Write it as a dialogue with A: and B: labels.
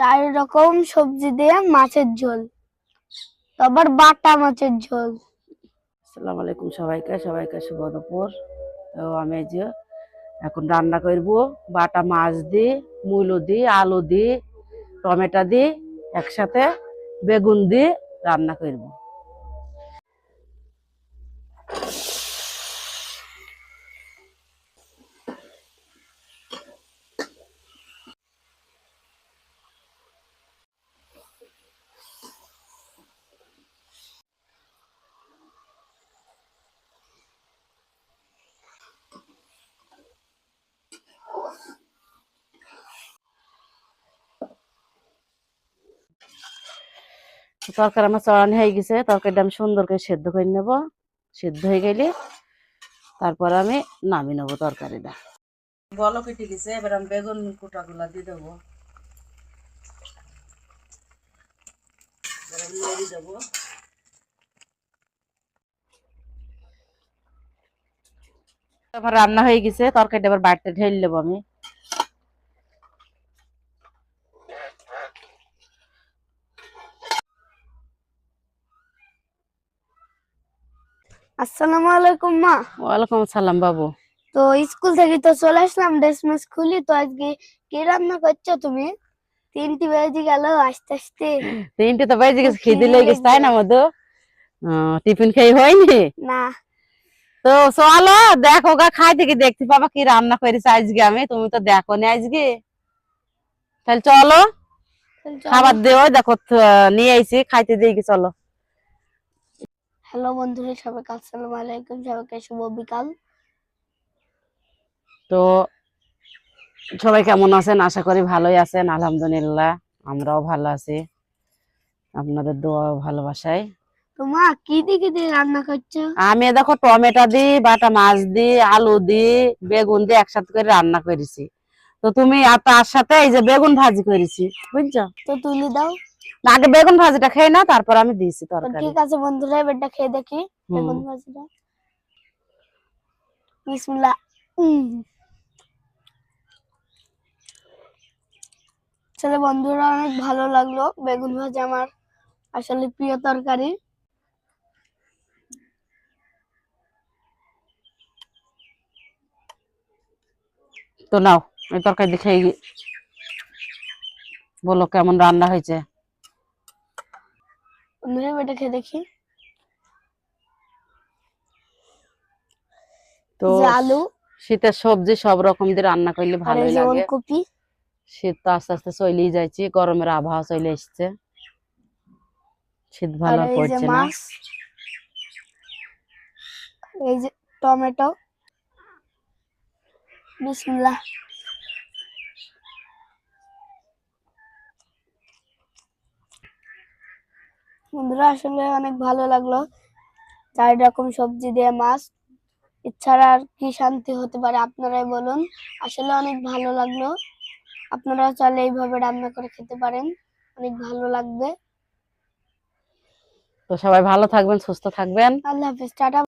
A: চার রকম সবজি দিয়ে মাছের ঝোল। আবার বাটা মাছের ঝোল।
B: আসসালাম আলাইকুম সবাইকে সবাইকে শুভ দুপুর তো আমি যে এখন রান্না করব। বাটা মাছ দিই, মূলো দিই, আলু দিই, টমেটো দিই, একসাথে বেগুন দিয়ে রান্না করব। তরকারি আমার চড়ানি হয়ে গেছে তরকারিটা আমি সুন্দর করে সেদ্ধ করে নেব। সেদ্ধ হয়ে গেলে তারপর আমি নামিয়ে নেব তরকারিটা। বলো কেটে গেছে এবার আমি বেগুন কুটাগুলা দিয়ে দেবো। দেবো। আমার রান্না হয়ে গেছে তরকারিটা এবার বাড়িতে ঢেলে নেব আমি।
A: আসসালামু আলাইকুম মা।
B: ওয়ালাইকুম সালাম বাবু।
A: তো স্কুল থেকে তো চলে আসলাম ড্রেস মেস খুলি। তো আজকে কি রান্না করছ তুমি? তিনটি বেজে গেল আস্তে আস্তে।
B: তিনটে তো বেজে গেছে খিদে লেগে গেছে তাই না মধু? টিফিন খেয়ে হয়নি?
A: না।
B: তো চলো দেখো গা খাই থেকে দেখতে পাবা কি রান্না করেছে আজকে আমি তুমি তো দেখো নি আজকে। তাহলে চলো খাবার দেও দেখো নিয়ে আইছি খাইতে দিয়ে চলো।
A: হ্যালো বন্ধুরা সবাইকে আসসালামু আলাইকুম সবাইকে শুভ বিকাল।
B: তো সবাই কেমন আছেন? আশা করি ভালোই আছেন আলহামদুলিল্লাহ আমরাও ভালো আছি। আপনাদের দোয়া ভালোবাসায়।
A: তো মা কি দিয়ে কি দিয়ে রান্না করছ?
B: আমি দেখো টমেটো দি বাটা মাছ দি আলু দি বেগুন দিয়ে একসাথে করে রান্না করেছি। তো তুমি আর তার সাথে এই যে বেগুন ভাজি করেছি বুঝছ?
A: তো তুলি দাও।
B: আগে বেগুন ভাজিটা খেয়ে না তারপর আমি দিয়েছি তরকারি।
A: ঠিক আছে বন্ধুরা এবারটা খেয়ে দেখি বেগুন ভাজিটা। বিসমিল্লাহ। আসলে বন্ধুরা অনেক ভালো লাগল বেগুন ভাজি আমার আসলে প্রিয় তরকারি।
B: তো নাও এই তরকারি দিয়ে খেয়ে বলো কেমন রান্না হয়েছে।
A: এবারটা খেয়ে দেখি।
B: তো
A: আলু।
B: শীতের সবজি সব রকম দিয়ে রান্না করলে ভালোই লাগে। শীত তো আস্তে আস্তে চলেই যাচ্ছে গরমের আবহাওয়া চলে এসছে। শীত ভালো পড়ছে না।
A: এই যে টমেটো। বিসমিল্লাহ। বন্ধুরা আসলে অনেক ভালো লাগল। চার রকম সবজি দিয়ে মাছ। এছাড়া আর কি শান্তি হতে পারে আপনারাই বলুন। আসলে অনেক ভালো লাগল। আপনারা চাইলে এইভাবে রান্না করে খেতে পারেন। অনেক ভালো লাগবে।
B: তো সবাই ভালো থাকবেন সুস্থ থাকবেন।
A: আল্লাহ হাফিজ টাটা।